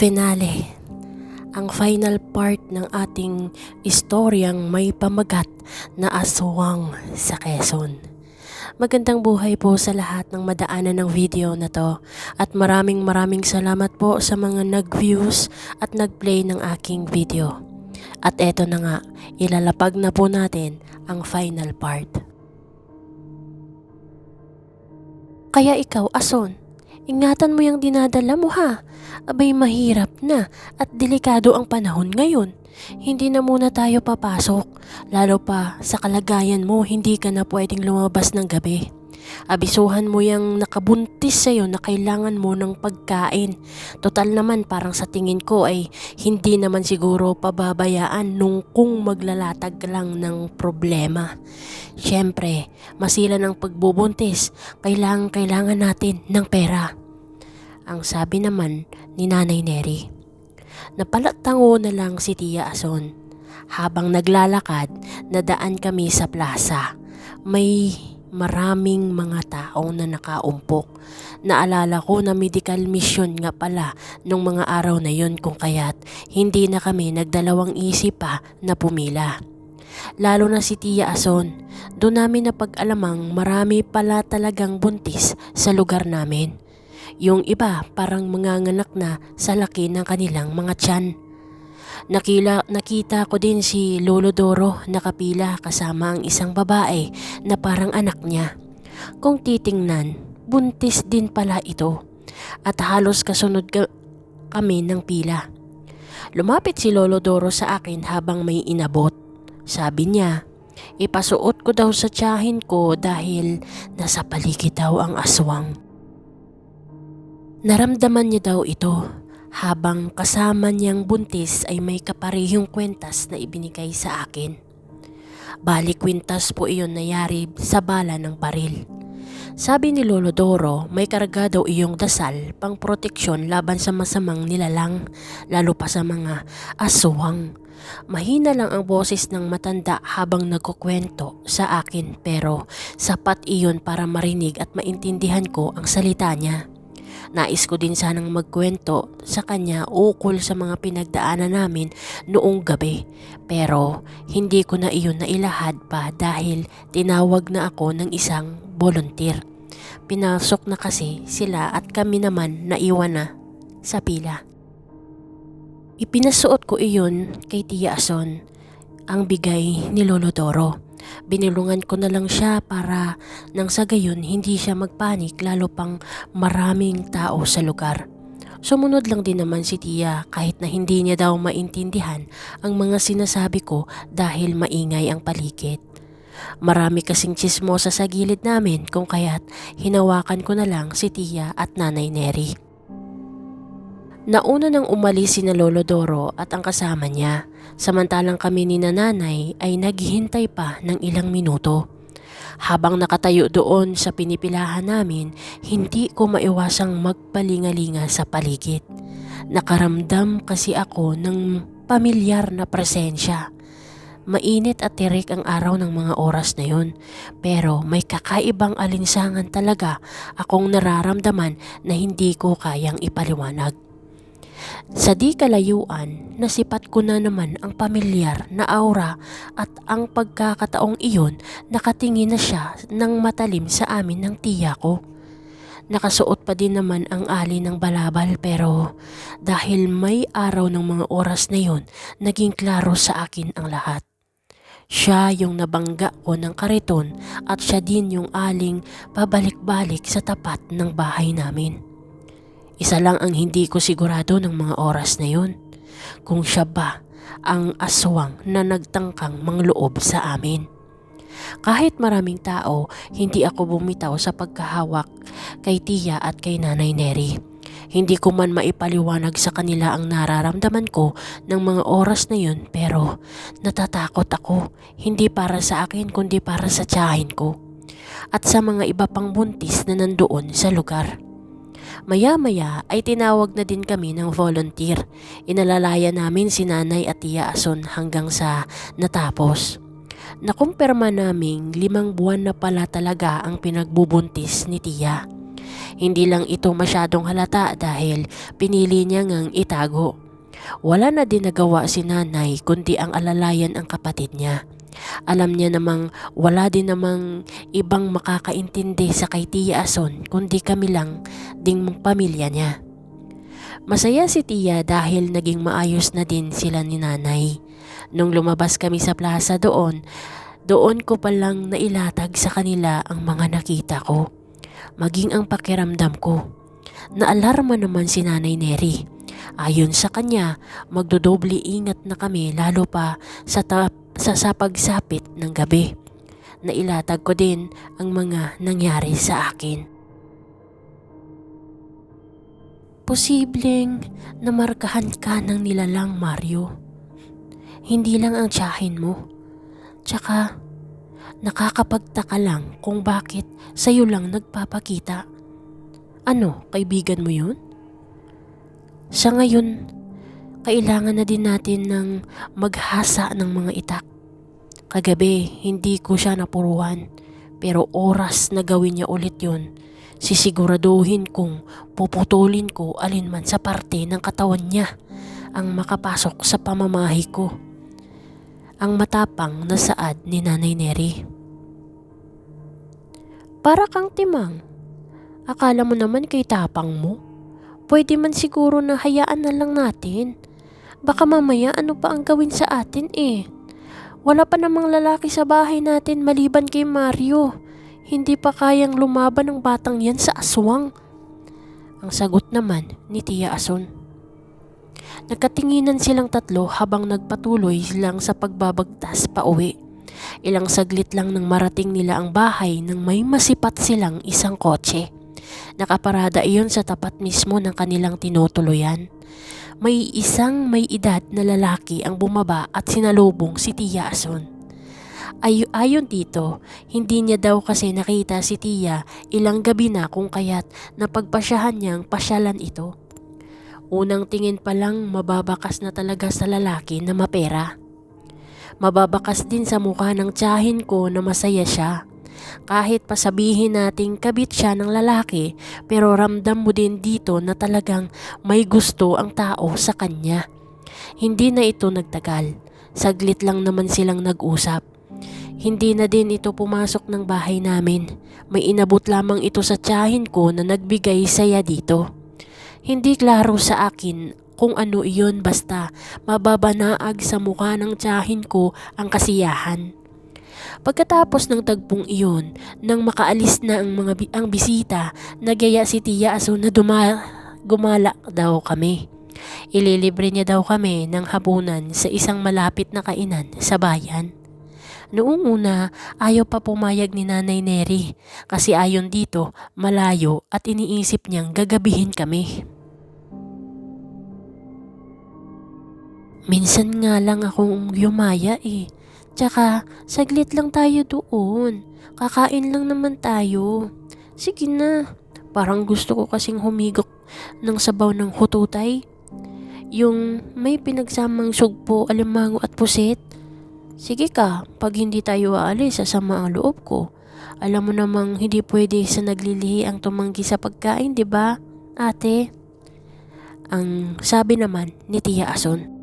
finale. Ang final part ng ating istoryang may pamagat na aswang sa Quezon. Magandang buhay po sa lahat ng madaanan ng video na to at maraming maraming salamat po sa mga nag-views at nag-play ng aking video. At eto na nga, ilalapag na po natin ang final part. Kaya ikaw, Ason, ingatan mo yung dinadala mo ha. Abay mahirap na at delikado ang panahon ngayon. Hindi na muna tayo papasok. Lalo pa sa kalagayan mo, hindi ka na pwedeng lumabas ng gabi. Abisuhan mo yung nakabuntis sa'yo na kailangan mo ng pagkain. Total naman parang sa tingin ko ay hindi naman siguro pababayaan nung kung maglalatag lang ng problema. Siyempre, masila ng pagbubuntis, kailangan kailangan natin ng pera. Ang sabi naman ni Nanay Neri. Napalatango na lang si Tia Ason. Habang naglalakad, nadaan kami sa plaza. May maraming mga tao na nakaumpok. Naalala ko na medical mission nga pala nung mga araw na yon kung kaya't hindi na kami nagdalawang isip pa na pumila. Lalo na si Tia Ason, doon namin napag-alamang marami pala talagang buntis sa lugar namin. Yung iba parang manganganak na sa laki ng kanilang mga tiyan. Nakila, nakita ko din si Lolo Doro nakapila kasama ang isang babae na parang anak niya. Kung titingnan, buntis din pala ito at halos kasunod ka- kami ng pila. Lumapit si Lolo Doro sa akin habang may inabot. Sabi niya, ipasuot ko daw sa tiyahin ko dahil nasa paligid daw ang aswang. Naramdaman niya daw ito habang kasama niyang buntis ay may kaparehong kwentas na ibinigay sa akin. Bali kwintas po iyon nayari sa bala ng baril. Sabi ni Lolo Doro, may karga daw iyong dasal pang proteksyon laban sa masamang nilalang, lalo pa sa mga aswang. Mahina lang ang boses ng matanda habang nagkukwento sa akin pero sapat iyon para marinig at maintindihan ko ang salita niya. Nais ko din sanang magkwento sa kanya ukol sa mga pinagdaanan namin noong gabi. Pero hindi ko na iyon nailahad pa dahil tinawag na ako ng isang volunteer. Pinasok na kasi sila at kami naman naiwan na sa pila. Ipinasuot ko iyon kay Tia Ason, ang bigay ni Lolo Doro. Binilungan ko na lang siya para nang sa gayon hindi siya magpanik lalo pang maraming tao sa lugar. Sumunod lang din naman si Tia kahit na hindi niya daw maintindihan ang mga sinasabi ko dahil maingay ang paligid. Marami kasing chismosa sa gilid namin kung kaya't hinawakan ko na lang si Tia at Nanay Neri. Nauna nang umalis si na Lolo Doro at ang kasama niya, samantalang kami ni nanay ay naghihintay pa ng ilang minuto. Habang nakatayo doon sa pinipilahan namin, hindi ko maiwasang magpalingalinga sa paligid. Nakaramdam kasi ako ng pamilyar na presensya. Mainit at tirik ang araw ng mga oras na yun, pero may kakaibang alinsangan talaga akong nararamdaman na hindi ko kayang ipaliwanag. Sa di kalayuan, nasipat ko na naman ang pamilyar na aura at ang pagkakataong iyon nakatingin na siya ng matalim sa amin ng tiya ko. Nakasuot pa din naman ang ali ng balabal pero dahil may araw ng mga oras na yon, naging klaro sa akin ang lahat. Siya yung nabangga ko ng kariton at siya din yung aling pabalik-balik sa tapat ng bahay namin. Isa lang ang hindi ko sigurado ng mga oras na yun. Kung siya ba ang aswang na nagtangkang mangloob sa amin. Kahit maraming tao, hindi ako bumitaw sa pagkahawak kay Tia at kay Nanay Neri. Hindi ko man maipaliwanag sa kanila ang nararamdaman ko ng mga oras na yun pero natatakot ako hindi para sa akin kundi para sa tiyahin ko at sa mga iba pang buntis na nandoon sa lugar. Maya-maya ay tinawag na din kami ng volunteer. Inalalaya namin si nanay at tiya Ason hanggang sa natapos. Nakumpirma naming limang buwan na pala talaga ang pinagbubuntis ni tiya. Hindi lang ito masyadong halata dahil pinili niya ngang itago. Wala na din nagawa si nanay kundi ang alalayan ang kapatid niya. Alam niya namang wala din namang ibang makakaintindi sa kay Tia Ason kundi kami lang ding pamilya niya. Masaya si Tia dahil naging maayos na din sila ni nanay. Nung lumabas kami sa plaza doon, doon ko palang nailatag sa kanila ang mga nakita ko. Maging ang pakiramdam ko. Naalarma naman si Nanay Neri. Ayon sa kanya, magdodobli ingat na kami lalo pa sa, ta- sa, sa pagsapit ng gabi. Nailatag ko din ang mga nangyari sa akin. Posibleng namarkahan ka ng nilalang Mario. Hindi lang ang tiyahin mo. Tsaka, nakakapagtaka lang kung bakit sa'yo lang nagpapakita. Ano, kaibigan mo yun? Sa ngayon, kailangan na din natin ng maghasa ng mga itak. Kagabi, hindi ko siya napuruan. Pero oras na gawin niya ulit yun, sisiguraduhin kong puputulin ko alinman sa parte ng katawan niya ang makapasok sa pamamahi ko. Ang matapang na saad ni Nanay Neri. Para kang timang. Akala mo naman kay tapang mo. Pwede man siguro na hayaan na lang natin. Baka mamaya ano pa ang gawin sa atin eh. Wala pa namang lalaki sa bahay natin maliban kay Mario. Hindi pa kayang lumaban ng batang yan sa aswang. Ang sagot naman ni Tia Ason. Nagkatinginan silang tatlo habang nagpatuloy silang sa pagbabagtas pa uwi. Ilang saglit lang nang marating nila ang bahay nang may masipat silang isang kotse. Nakaparada iyon sa tapat mismo ng kanilang tinutuluyan. May isang may edad na lalaki ang bumaba at sinalubong si Tia Ason. Ay ayon dito, hindi niya daw kasi nakita si Tia ilang gabi na kung kaya't napagpasyahan niyang pasyalan ito. Unang tingin pa lang mababakas na talaga sa lalaki na mapera. Mababakas din sa mukha ng tiyahin ko na masaya siya. Kahit pasabihin nating kabit siya ng lalaki, pero ramdam mo din dito na talagang may gusto ang tao sa kanya. Hindi na ito nagtagal. Saglit lang naman silang nag-usap. Hindi na din ito pumasok ng bahay namin. May inabot lamang ito sa tiyahin ko na nagbigay saya dito. Hindi klaro sa akin kung ano iyon basta mababanaag sa mukha ng tiyahin ko ang kasiyahan. Pagkatapos ng tagpong iyon, nang makaalis na ang mga bi- ang bisita, nagyaya si Tia Aso na duma- gumala daw kami. Ililibre niya daw kami ng hapunan sa isang malapit na kainan sa bayan. Noong una, ayaw pa pumayag ni Nanay Neri kasi ayon dito, malayo at iniisip niyang gagabihin kami. Minsan nga lang akong yumaya eh. Tsaka, saglit lang tayo doon. Kakain lang naman tayo. Sige na. Parang gusto ko kasing humigok ng sabaw ng hututay. Yung may pinagsamang sugpo, alimango at pusit. Sige ka, pag hindi tayo aalis, sasama ang loob ko. Alam mo namang hindi pwede sa naglilihi ang tumanggi sa pagkain, di ba, ate? Ang sabi naman ni Tia Ason.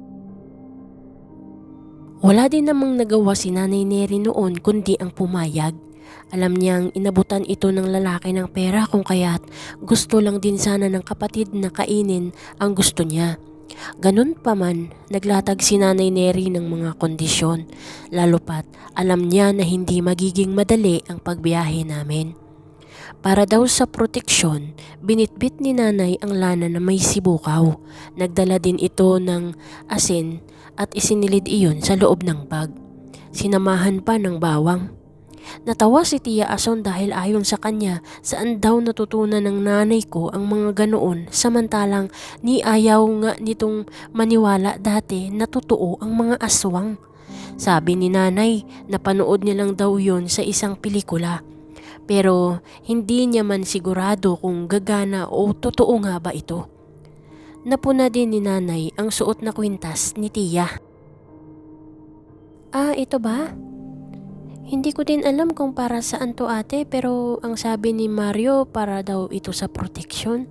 Wala din namang nagawa si Nanay Neri noon kundi ang pumayag. Alam niyang inabutan ito ng lalaki ng pera kung kaya't gusto lang din sana ng kapatid na kainin ang gusto niya. Ganun pa man, naglatag si Nanay Neri ng mga kondisyon, lalo pat alam niya na hindi magiging madali ang pagbiyahe namin. Para daw sa proteksyon, binitbit ni nanay ang lana na may sibukaw. Nagdala din ito ng asin at isinilid iyon sa loob ng bag. Sinamahan pa ng bawang. Natawa si Tia Ason dahil ayon sa kanya saan daw natutunan ng nanay ko ang mga ganoon samantalang ni ayaw nga nitong maniwala dati na totoo ang mga aswang. Sabi ni nanay napanood niya lang daw yon sa isang pelikula. Pero hindi niya man sigurado kung gagana o totoo nga ba ito. Napuna din ni nanay ang suot na kwintas ni Tia. Ah, ito ba? Hindi ko din alam kung para saan to ate pero ang sabi ni Mario para daw ito sa protection.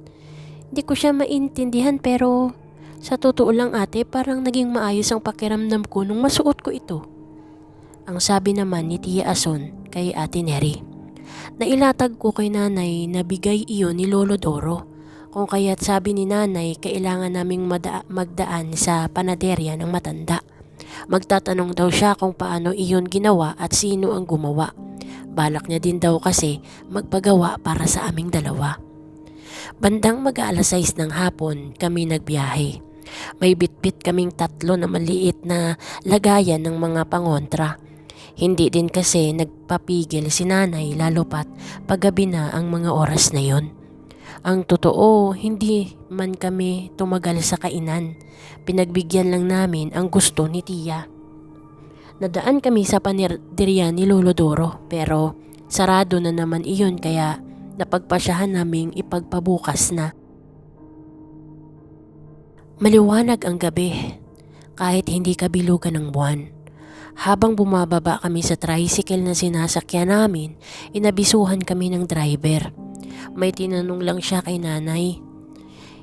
Hindi ko siya maintindihan pero sa totoo lang ate parang naging maayos ang pakiramdam ko nung masuot ko ito. Ang sabi naman ni Tia Ason kay Ate Neri. Nailatag ko kay nanay na bigay iyon ni Lolo Doro. Kung kaya't sabi ni nanay kailangan naming magdaan sa panaderya ng matanda. Magtatanong daw siya kung paano iyon ginawa at sino ang gumawa. Balak niya din daw kasi magpagawa para sa aming dalawa. Bandang mag-aalas 6 ng hapon kami nagbiyahe. May bitbit kaming tatlo na maliit na lagayan ng mga pangontra. Hindi din kasi nagpapigil si nanay lalo pat paggabi na ang mga oras na yon. Ang totoo, hindi man kami tumagal sa kainan. Pinagbigyan lang namin ang gusto ni Tia. Nadaan kami sa panirderya ni Lolo Doro pero sarado na naman iyon kaya napagpasyahan naming ipagpabukas na. Maliwanag ang gabi kahit hindi kabilugan ng buwan. Habang bumababa kami sa tricycle na sinasakyan namin, inabisuhan kami ng driver. May tinanong lang siya kay nanay.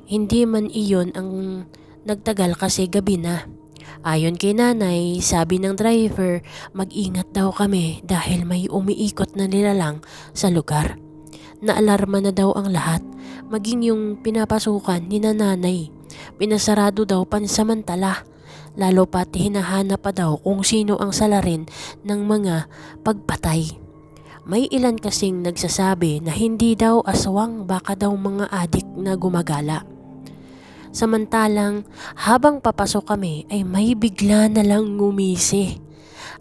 Hindi man iyon ang nagtagal kasi gabi na. Ayon kay nanay, sabi ng driver, mag-ingat daw kami dahil may umiikot na nilalang sa lugar. Naalarma na daw ang lahat, maging yung pinapasukan ni nanay. Pinasarado daw pansamantala, lalo pat hinahanap pa daw kung sino ang salarin ng mga pagpatay. May ilan kasing nagsasabi na hindi daw aswang baka daw mga adik na gumagala. Samantalang habang papasok kami ay may bigla na lang ngumisi.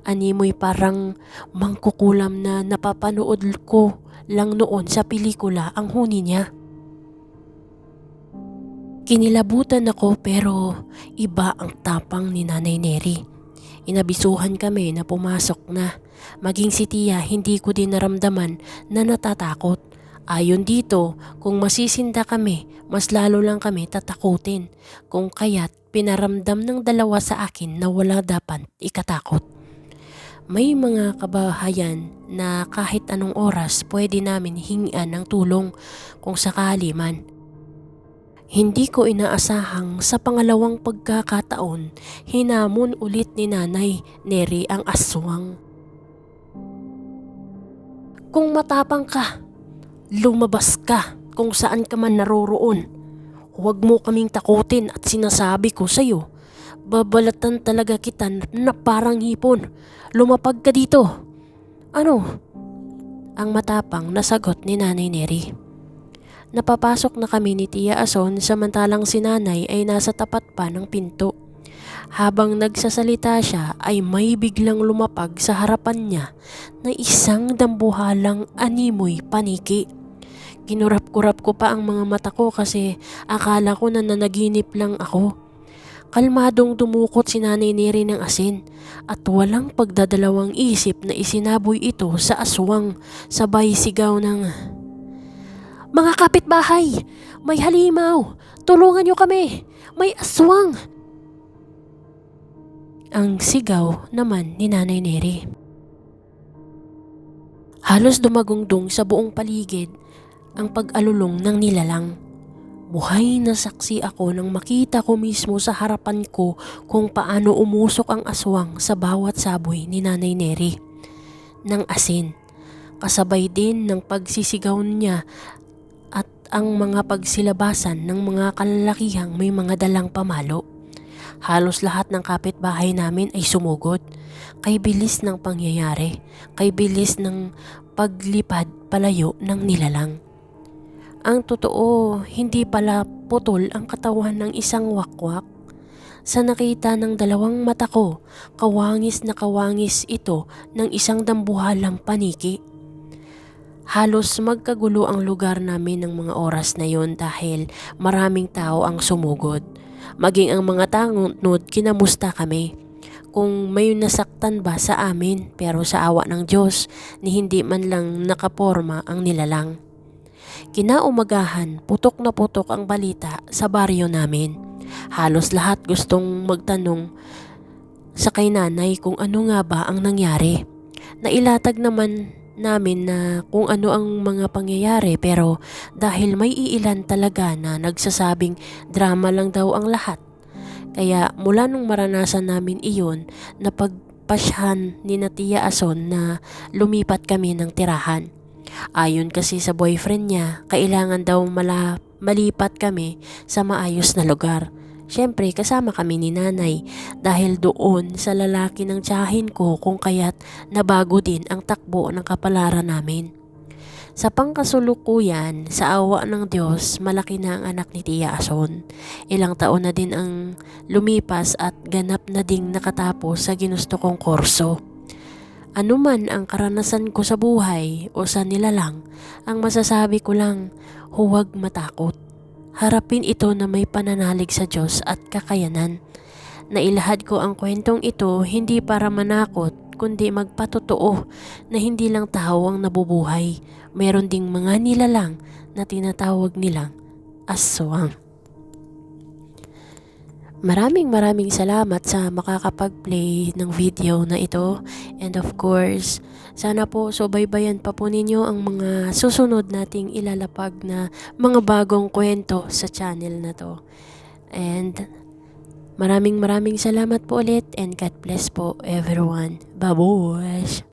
Animoy parang mangkukulam na napapanood ko lang noon sa pelikula ang huni niya. Kinilabutan ako pero iba ang tapang ni Nanay Neri. Inabisuhan kami na pumasok na. Maging si Tia hindi ko din naramdaman na natatakot. Ayon dito, kung masisinda kami, mas lalo lang kami tatakutin. Kung kaya't pinaramdam ng dalawa sa akin na wala dapat ikatakot. May mga kabahayan na kahit anong oras pwede namin hingian ng tulong kung sakali man. Hindi ko inaasahang sa pangalawang pagkakataon, hinamon ulit ni Nanay Neri ang aswang. Kung matapang ka, lumabas ka kung saan ka man naroroon. Huwag mo kaming takutin at sinasabi ko sa'yo, babalatan talaga kita na parang hipon. Lumapag ka dito. Ano? Ang matapang na sagot ni Nanay Neri. Napapasok na kami ni Tia Ason samantalang si nanay ay nasa tapat pa ng pinto. Habang nagsasalita siya ay may biglang lumapag sa harapan niya na isang dambuhalang animoy paniki. Kinurap-kurap ko pa ang mga mata ko kasi akala ko na nanaginip lang ako. Kalmadong dumukot si nanay Neri ng asin at walang pagdadalawang isip na isinaboy ito sa aswang sabay sigaw ng mga kapitbahay, may halimaw. Tulungan niyo kami. May aswang. Ang sigaw naman ni Nanay Neri. Halos dumagungdong sa buong paligid ang pag-alulong ng nilalang. Buhay na saksi ako nang makita ko mismo sa harapan ko kung paano umusok ang aswang sa bawat saboy ni Nanay Neri. Ng asin. Kasabay din ng pagsisigaw niya ang mga pagsilabasan ng mga kalalakihang may mga dalang pamalo. Halos lahat ng kapitbahay namin ay sumugod. Kay bilis ng pangyayari, kay bilis ng paglipad palayo ng nilalang. Ang totoo, hindi pala putol ang katawan ng isang wakwak. Sa nakita ng dalawang mata ko, kawangis na kawangis ito ng isang dambuhalang paniki. Halos magkagulo ang lugar namin ng mga oras na yon dahil maraming tao ang sumugod. Maging ang mga tangunod kinamusta kami. Kung may nasaktan ba sa amin pero sa awa ng Diyos ni hindi man lang nakaporma ang nilalang. Kinaumagahan, putok na putok ang balita sa baryo namin. Halos lahat gustong magtanong sa kay nanay kung ano nga ba ang nangyari. Nailatag naman namin na kung ano ang mga pangyayari pero dahil may iilan talaga na nagsasabing drama lang daw ang lahat. Kaya mula nung maranasan namin iyon, napagpasyahan ni na Tia Ason na lumipat kami ng tirahan. Ayon kasi sa boyfriend niya, kailangan daw mala, malipat kami sa maayos na lugar. Siyempre, kasama kami ni nanay dahil doon sa lalaki ng tiyahin ko kung kaya't nabago din ang takbo ng kapalaran namin. Sa pangkasulukuyan, sa awa ng Diyos, malaki na ang anak ni Tia Ason. Ilang taon na din ang lumipas at ganap na ding nakatapos sa ginusto kong korso. Ano man ang karanasan ko sa buhay o sa nilalang, ang masasabi ko lang, huwag matakot. Harapin ito na may pananalig sa Diyos at kakayanan. Nailahad ko ang kwentong ito hindi para manakot, kundi magpatotoo na hindi lang tao ang nabubuhay. Meron ding mga nilalang na tinatawag nilang aswang. Maraming maraming salamat sa makakapag-play ng video na ito. And of course, sana po subaybayan pa po ninyo ang mga susunod nating ilalapag na mga bagong kwento sa channel na to. And maraming maraming salamat po ulit and God bless po everyone. Babush!